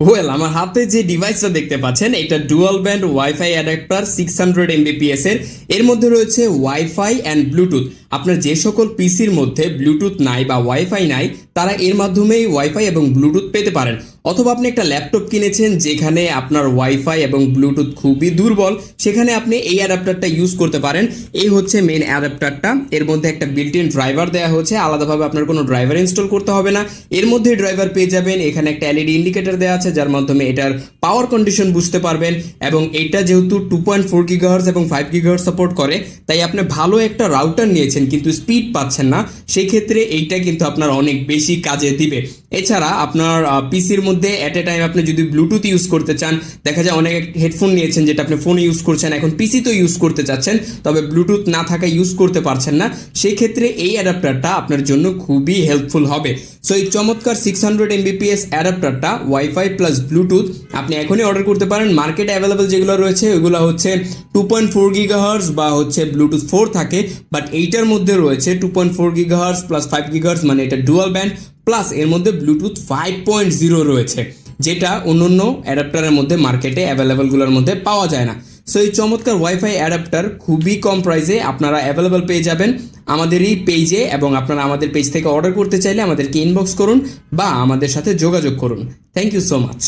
Well আমার হাতে যে ডিভাইসটা দেখতে পাচ্ছেন, এটা dual band wifi adapter six hundred Mbps এর। এর মধ্যে রয়েছে ওয়াইফাই অ্যান্ড ব্লুটুথ আপনার যে সকল পিসির মধ্যে ব্লুটুথ নাই বা ওয়াইফাই নাই, তারা এর মাধ্যমেই ওয়াইফাই এবং ব্লুটুথ পেতে পারেন। অথবা আপনি একটা ল্যাপটপ কিনেছেন, যেখানে আপনার ওয়াইফাই এবং ব্লুটুথ খুবই দুর্বল, সেখানে আপনি এই অ্যাডাপ্টারটা ইউজ করতে পারেন। এই হচ্ছে মেন অ্যাডাপ্টারটা এর মধ্যে একটা বিল্ট ইন ড্রাইভার দেওয়া হচ্ছে আলাদাভাবে আপনার কোনো ড্রাইভার ইনস্টল করতে হবে না। এর মধ্যে ড্রাইভার পেয়ে যাবেন। এখানে একটা এলইডি ইন্ডিকেটর দেওয়া আছে। যার মাধ্যমে এটার পাওয়ার কন্ডিশন বুঝতে পারবেন এবং এটা যেহেতু টু পয়েন্ট ফোর গিগাহার্স এবং ফাইভ গিগাহার্স সাপোর্ট করে, তাই আপনি ভালো একটা রাউটার নিয়েছেন কিন্তু স্পিড পাচ্ছেন না সেই ক্ষেত্রে এইটা কিন্তু আপনার অনেক বেশি কাজে দিবে। এছাড়া আপনার পিসির মধ্যে অ্যাট এ টাইম আপনি যদি ব্লুটুথ ইউজ করতে চান, দেখা যায় অনেক হেডফোন নিয়েছেন যেটা আপনি ফোনে ইউজ করছেন, এখন পিসি তো ইউজ করতে চাচ্ছেন, তবে ব্লুটুথ না থাকা ইউজ করতে পারছেন না সেই ক্ষেত্রে এই অ্যাডাপ্টারটা আপনার জন্য খুবই হেল্পফুল হবে। সো এই চমৎকার সিক্স হান্ড্রেড এমবিপিএস অ্যাডাপ্টারটা ওয়াইফাই প্লাস ব্লুটুথ আপনি এখনই অর্ডার করতে পারেন। মার্কেটে অ্যাভেলেবেল যেগুলো রয়েছে, ওইগুলো হচ্ছে টু পয়েন্ট ফোর গিগাহার্স বা হচ্ছে ব্লুটুথ ফোর থাকে বাট এইটার মধ্যে রয়েছে two point four gigahertz plus five gigahertz মানে এটা ডুয়াল ব্যান্ড প্লাস এর মধ্যে ব্লুটুথ ফাইভ পয়েন্ট জিরো রয়েছে, যেটা অন্য অন্য অ্যাডাপ্টারের মধ্যে মার্কেটে অ্যাভেলেবেলগুলোর মধ্যে পাওয়া যায় না। সো এই চমৎকার ওয়াইফাই অ্যাডাপ্টার খুবই কম প্রাইসে আপনারা অ্যাভেলেবেল পেয়ে যাবেন আমাদেরই পেজে এবং আপনারা আমাদের পেজ থেকে অর্ডার করতে চাইলে আমাদেরকে ইনবক্স করুন বা আমাদের সাথে যোগাযোগ করুন। Thank you so much